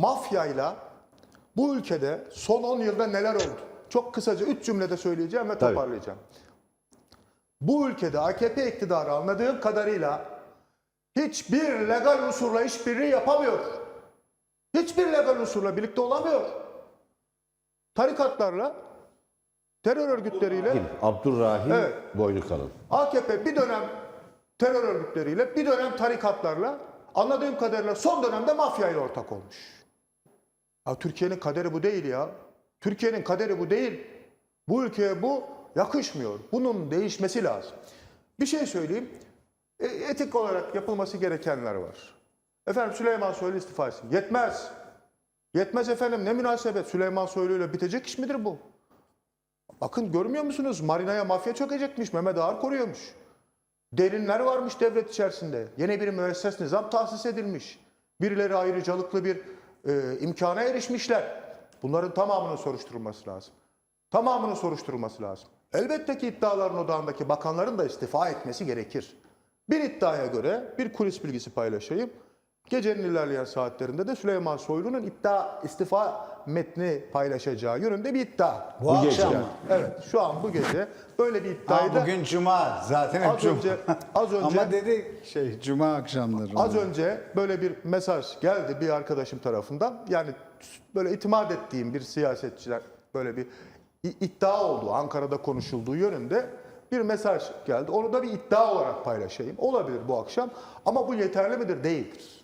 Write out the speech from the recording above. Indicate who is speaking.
Speaker 1: mafyayla bu ülkede son 10 yılda neler oldu? Çok kısaca 3 cümlede söyleyeceğim ve
Speaker 2: Tabii.
Speaker 1: toparlayacağım. Bu ülkede AKP iktidarı anladığım kadarıyla hiçbir legal unsurla işbirliği yapamıyor. Hiçbir legal unsurla birlikte olamıyor. Tarikatlarla, terör örgütleriyle
Speaker 2: Abdurrahim
Speaker 1: Evet.
Speaker 2: Boynukalın.
Speaker 1: AKP bir dönem terör örgütleriyle, bir dönem tarikatlarla, anladığım kadarıyla son dönemde mafyayla ortak olmuş. Ya Türkiye'nin kaderi bu değil ya. Türkiye'nin kaderi bu değil. Bu ülkeye bu yakışmıyor. Bunun değişmesi lazım. Bir şey söyleyeyim. E, Etik olarak yapılması gerekenler var. Efendim Süleyman Soylu istifa etsin. Yetmez. Yetmez efendim ne münasebet. Süleyman Soylu ile bitecek iş midir bu? Bakın görmüyor musunuz? Marina'ya mafya çökecekmiş. Mehmet Ağar koruyormuş. Derinler varmış devlet içerisinde. Yeni bir müesses nizam tahsis edilmiş. Birileri ayrıcalıklı bir e, imkana erişmişler. Bunların tamamının soruşturulması lazım. Tamamının soruşturulması lazım. Elbette ki iddiaların odağındaki bakanların da istifa etmesi gerekir. Bir iddiaya göre bir kulis bilgisi paylaşayım. Gecenin ilerleyen saatlerinde de Süleyman Soylu'nun iddia istifa metni paylaşacağı yönünde bir iddia.
Speaker 3: Bu akşam
Speaker 1: gece.
Speaker 3: mı?
Speaker 1: Evet, şu an bu gece böyle bir iddiayı da
Speaker 3: bugün cuma. Zaten hep
Speaker 1: Az
Speaker 3: cuma.
Speaker 1: önce- az önce-
Speaker 3: Ama dedi şey cuma akşamları.
Speaker 1: Az
Speaker 3: oluyor.
Speaker 1: önce böyle bir mesaj geldi bir arkadaşım tarafından. Yani böyle itimat ettiğim bir siyasetçiler böyle bir iddia olduğu, Ankara'da konuşulduğu yönünde bir mesaj geldi. Onu da bir iddia olarak paylaşayım. Olabilir bu akşam ama bu yeterli midir? Değildir.